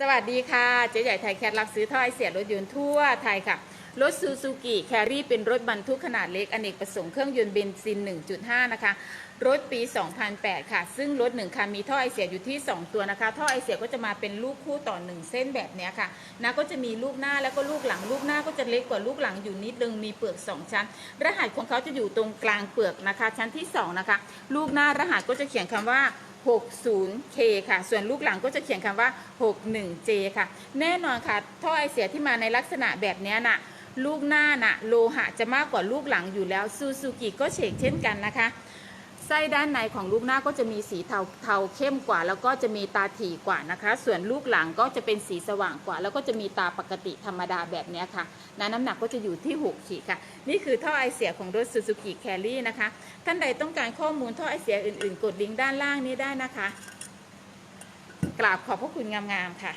สวัสดีค่ะเจ๊ใหญ่ไทยแคทรับซื้อท่อไอเสียรถยนต์ทั่วไทยค่ะ รถซูซูกิแครี่เป็นรถบรรทุกขนาดเล็ก อเนกประสงค์เครื่องยนต์เบนซิน 1.5 นะคะ รถปี 2008 ค่ะ ซึ่งรถหนึ่งคันมีท่อไอเสียอยู่ที่ 2 ตัวนะคะ ท่อไอเสียก็จะมาเป็นลูกคู่ต่อ 1 เส้นแบบนี้ค่ะนะก็จะมีลูกหน้าแล้วก็ลูกหลัง ลูกหน้าก็จะเล็กกว่าลูกหลังอยู่นิดนึงมีเปลือก 2 ชั้น รหัสของเขาจะอยู่ตรงกลางเปลือกนะคะ ชั้นที่ 2 นะคะ ลูกหน้ารหัสก็จะเขียนคำว่า 60K ค่ะ ส่วนลูกหลังก็จะเขียนคำว่า 61J ค่ะ แน่นอนค่ะ ท่อไอเสียที่มาในลักษณะแบบนี้ยน่ะ ลูกหน้าน่ะ โลหะจะมากกว่าลูกหลังอยู่แล้วซูซูกิก็เฉกเช่นกันนะคะ ไส้ด้านในของลูกหน้าก็จะมีสีเทาเทาเข้มกว่า แล้วก็จะมีตาถี่กว่านะคะ ส่วนลูกหลังก็จะเป็นสีสว่างกว่า แล้วก็จะมีตาปกติธรรมดาแบบนี้ค่ะนะน้ำหนักก็จะอยู่ที่ 6 ขีดค่ะ นี่คือท่อไอเสียของรถ Suzuki Carry นะคะ ท่านใดต้องการข้อมูลท่อไอเสียอื่นๆ กดลิงก์ด้านล่างนี้ได้นะคะ กราบขอบพระคุณงามๆค่ะ